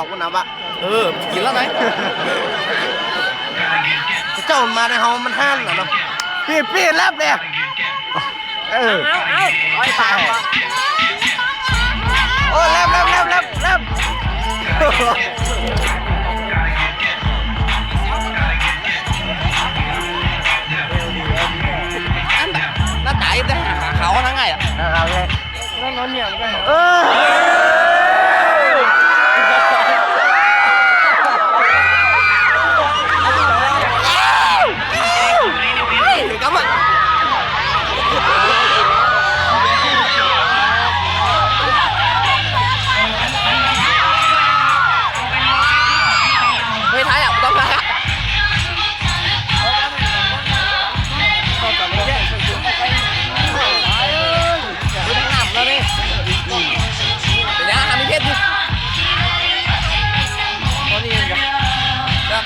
ขอบคุณนะบะเออกินแล้วไหมเจ้ามันมาในเฮามันห้ามนะเนาะปีดปีดแลบเลยเออเอาเอาร้อยบาทว่ะโอ้แลบแลบแลบแลบแลบอันแบบหน้าตายได้หาเขาทั้งไงอะนะครับเลยแล้วนอนเนี่ยมันก็เออ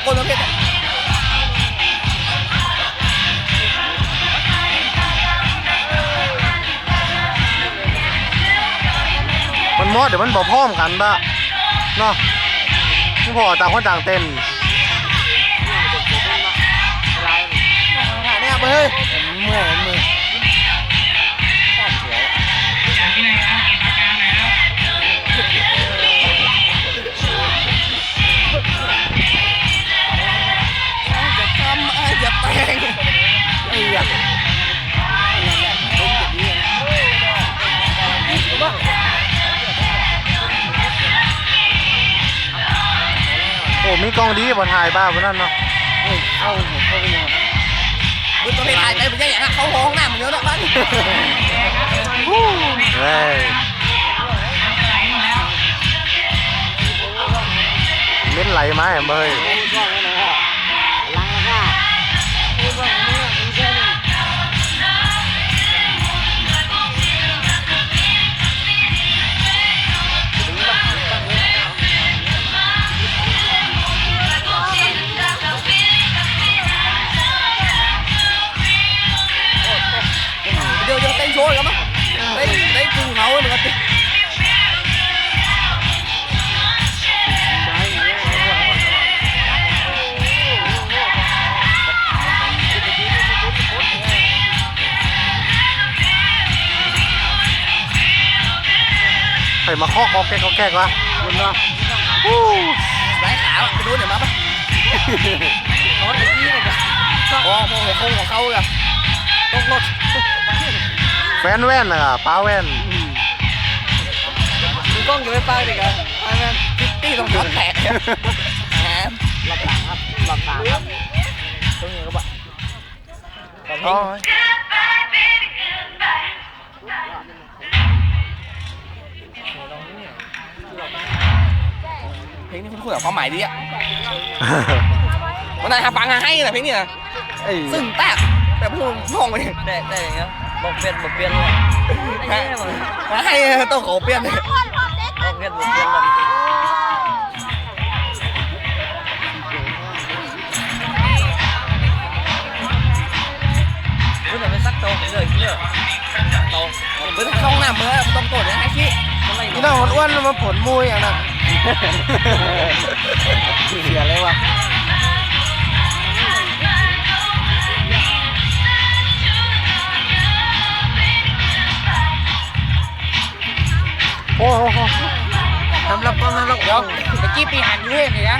คนประเภทมันมอดเดี๋ยวมันบอกพร้อมกันปะเนาะมึงพอต่างคนต่างเต้น มีกล้องดีบ่ถ่ายบ้าบนนั้นเนาะเอาผมเข้าไปนอนมึงต้องไปถ่ายไปเป็นอย่างเขาห้องหน้ามึงเยอะนะบ้านเฮ้ยเม้นไหลมาแหมเบย โชว์กันมั้งเต้นเต้นกูเขาเหมือนกันใครมาเคาะเคาะแก๊กเคาะแก๊กวะคุณเนาะไร้ขาไปดูเดี๋ยวมาปะนอนอย่างนี้เลยนะโอ้โหคงของเขาเลยตกรถแฟนแว่นนะครับป้าแว่นมึงกล้องอยู่ไม่ป้าดิกันไอ้แม่พิตตี้ต้องช็อตแตกแหมหลับตาครับหลับตาครับตรงนี้ก็แบบอ๋อเพลงนี้คุณคุยกับความหมายดีอะวันไหนหาฟังให้นะเพลงนี้นะไอ้ซึ่งแตกแต่พวกมองไปแต่แต่อย่างเงี้ย บอกเปลี่ยนบอกเปลี่ยนเลยไอ้เนี่ยบอกให้ต้องขอเปลี่ยนเลยบอกเปลี่ยนบอกเปลี่ยนเลยคุณจะไปซักโตเลยเยอะโตเมื่อช่องหน้าเมื่อต้องกดนะไอ้ขี้นี่น้องอ้วนมาผลมูอย่างนั้นเสียเลยวะ หทำรับป้องทำรับกล้องเมื่อกี้ปีหันยูเห็นเลยน